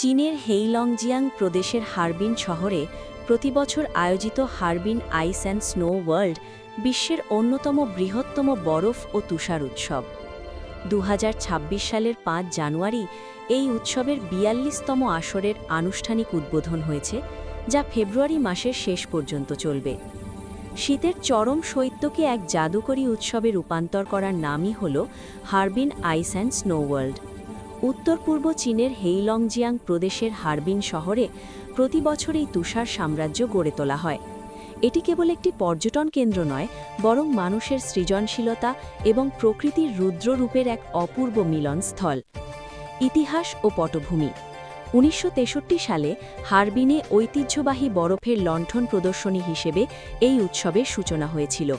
চীনের হেইলংজিয়াং প্রদেশের হারবিন শহরে প্রতিবছর আয়োজিত Harbin ice and snow world বিশ্বের অন্যতম বৃহত্তম বরফ ও তুষার উৎসব। দু হাজার ছাব্বিশ সালের পাঁচ জানুয়ারি এই উৎসবের বিয়াল্লিশতম আসরের আনুষ্ঠানিক উদ্বোধন হয়েছে, যা ফেব্রুয়ারি মাসের শেষ পর্যন্ত চলবে। শীতের চরম শৈত্যকে এক জাদুকরী উৎসবে রূপান্তর করার নামই হল Harbin ice and snow world. উত্তর পূর্ব চীনের হেইলংজিয়াং প্রদেশের হারবিন শহরে প্রতি বছর এই তুষার সাম্রাজ্য গড়ে তোলা হয়। এটি কেবল একটি পর্যটন কেন্দ্র নয়, বরং মানুষের সৃজনশীলতা এবং প্রকৃতির রুদ্ররূপের এক অপূর্ব মিলনস্থল। ইতিহাস ও পটভূমি। উনিশশো তেষট্টি সালে হারবিনে ঐতিহ্যবাহী বরফের লণ্ঠন প্রদর্শনী হিসেবে এই উৎসবের সূচনা হয়েছিল।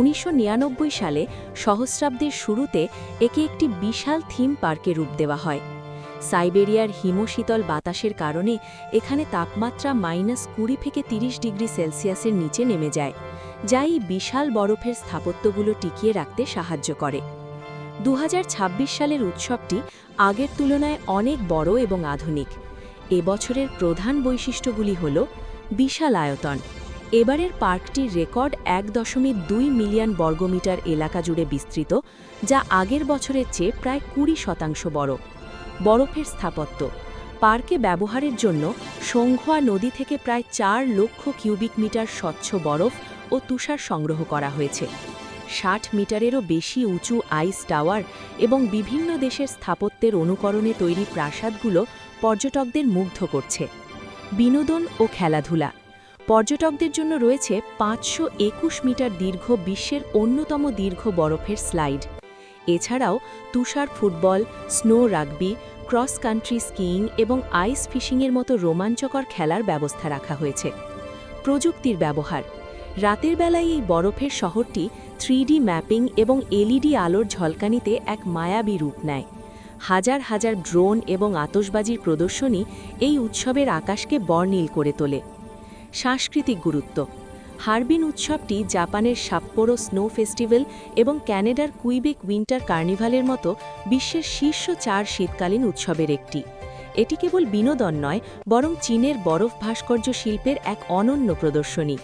উনিশশো নিরানব্বই সালে সহস্রাব্দের শুরুতে একে একটি বিশাল থিম পার্কে রূপ দেওয়া হয়। সাইবেরিয়ার হিমশীতল বাতাসের কারণে এখানে তাপমাত্রা মাইনাস কুড়ি থেকে ৩০ ডিগ্রি সেলসিয়াসের নিচে নেমে যায়, যা এই বিশাল বরফের স্থাপত্যগুলো টিকিয়ে রাখতে সাহায্য করে। দু হাজার ছাব্বিশ সালের উৎসবটি আগের তুলনায় অনেক বড় এবং আধুনিক। এবছরের প্রধান বৈশিষ্ট্যগুলি হল বিশাল আয়তন। এবারের পার্কটির রেকর্ড এক দশমিক দুই মিলিয়ন বর্গমিটার এলাকা জুড়ে বিস্তৃত, যা আগের বছরের চেয়ে প্রায় কুড়ি শতাংশ বড়। বরফের স্থাপত্য। পার্কে ব্যবহারের জন্য সংঘোয়া নদী থেকে প্রায় চার লক্ষ কিউবিক মিটার স্বচ্ছ বরফ ও তুষার সংগ্রহ করা হয়েছে। ষাট মিটারেরও বেশি উঁচু আইস টাওয়ার এবং বিভিন্ন দেশের স্থাপত্যের অনুকরণে তৈরি প্রাসাদগুলো পর্যটকদের মুগ্ধ করছে। বিনোদন ও খেলাধুলা। পর্যটকদের জন্য রয়েছে পাঁচশো একুশ মিটার দীর্ঘ বিশ্বের অন্যতম দীর্ঘ বরফের স্লাইড। এছাড়াও তুষার football, snow rugby, cross country skiing এবং আইস ফিশিংয়ের মতো রোমাঞ্চকর খেলার ব্যবস্থা রাখা হয়েছে। প্রযুক্তির ব্যবহার। রাতের বেলায় এই বরফের শহরটি থ্রিডি ম্যাপিং এবং এলইডি আলোর ঝলকানিতে এক মায়াবী রূপ নেয়। হাজার হাজার ড্রোন এবং আতসবাজির প্রদর্শনী এই উৎসবের আকাশকে বর্ণিল করে তোলে। সাংস্কৃতিক গুরুত্ব। হারবিন উৎসবটি জাপানের সাপ্পোরো স্নো ফেস্টিভ্যাল এবং ক্যানাডার কুইবেক উইন্টার কার্নিভালের মতো বিশ্বের শীর্ষ চার শীতকালীন উৎসবের একটি। এটি কেবল বিনোদন নয়, বরং চীনের বরফ ভাস্কর্য শিল্পের এক অনন্য প্রদর্শনী।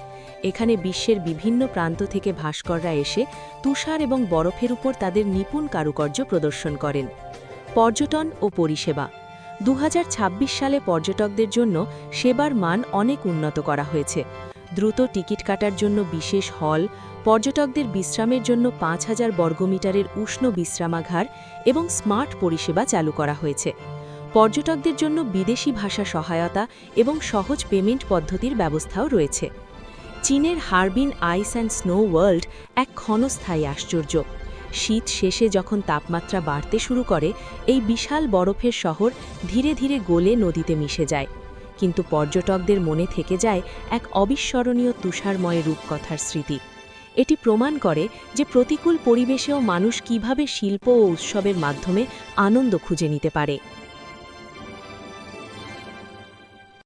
এখানে বিশ্বের বিভিন্ন প্রান্ত থেকে ভাস্কররা এসে তুষার এবং বরফের উপর তাদের নিপুণ কারুকার্য প্রদর্শন করেন। পর্যটন ও পরিষেবা দু হাজার ছাব্বিশ সালে পর্যটকদের জন্য সেবার মান অনেক উন্নত করা হয়েছে। দ্রুত টিকিট কাটার জন্য বিশেষ হল, পর্যটকদের বিশ্রামের জন্য পাঁচ হাজার বর্গমিটারের উষ্ণ বিশ্রামাঘার এবং স্মার্ট পরিষেবা চালু করা হয়েছে। পর্যটকদের জন্য বিদেশি ভাষা সহায়তা এবং সহজ পেমেন্ট পদ্ধতির ব্যবস্থাও রয়েছে। চীনের Harbin ice and snow world এক ক্ষণস্থায়ী আশ্চর্য। শীত শেষে যখন তাপমাত্রা বাড়তে শুরু করে, এই বিশাল বরফের শহর ধীরে ধীরে গলে নদীতে মিশে যায়। কিন্তু পর্যটকদের মনে থেকে যায় এক অবিস্মরণীয় তুষারময় রূপকথার স্মৃতি। এটি প্রমাণ করে যে প্রতিকূল পরিবেশেও মানুষ কীভাবে শিল্প ও উৎসবের মাধ্যমে আনন্দ খুঁজে নিতে পারে।